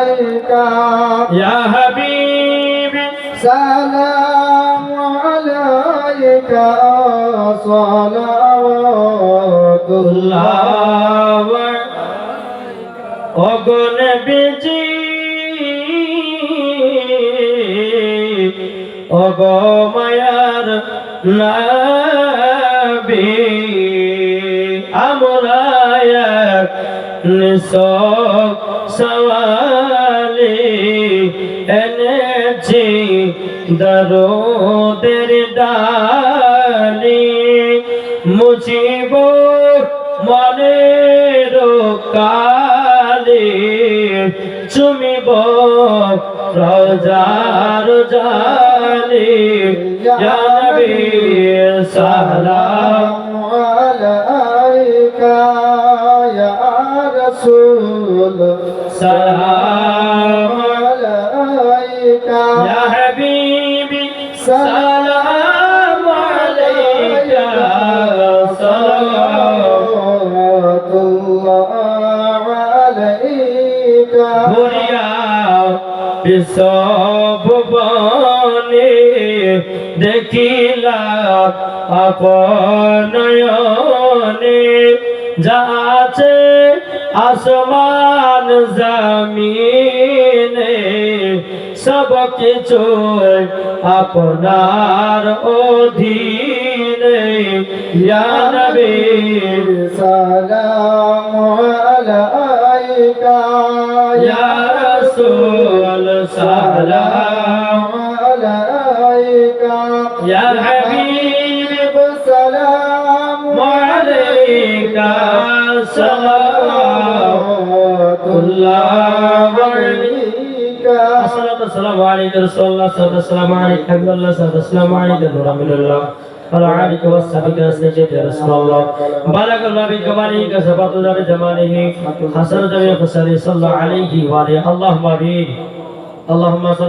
عليك يا حبيبي سلام عليك صلوات الله অগণ busy অগ মায়ার নাবি আমরা এক নিস সওয়ালে এনেছি দরোদের ডালি মুছিব মনের কালে চুমিব রজার জালে। জানবে সালাম আলাইকা। رسول সালাম عليك يا حبيبي سلام عليك صلوات صلوات الله عليك ভরিয়া বিশ্বভুবনে দেখিলা আপনয়নে যা আছে আসমান, জমিনে সব কিছু আপনার অধীনে। ইয়ানবী সালাম আলাইকা। ইয়া রাসূল, সালাম আলাইকা। ইয়া হাবিব, সালাম আলাইকা। সালাম الله عليك الصلاة والسلام عليك رسول الله الصلاة والسلام عليك حبيب الله الصلاة والسلام عليك نور من الله على عليك والسابق نسجد يا رسول الله بارك الله بك كمالك سبحانه وتعالى بجماله حسن جميع خسالي صلى الله عليه وآله اللهم آمين اللهم صل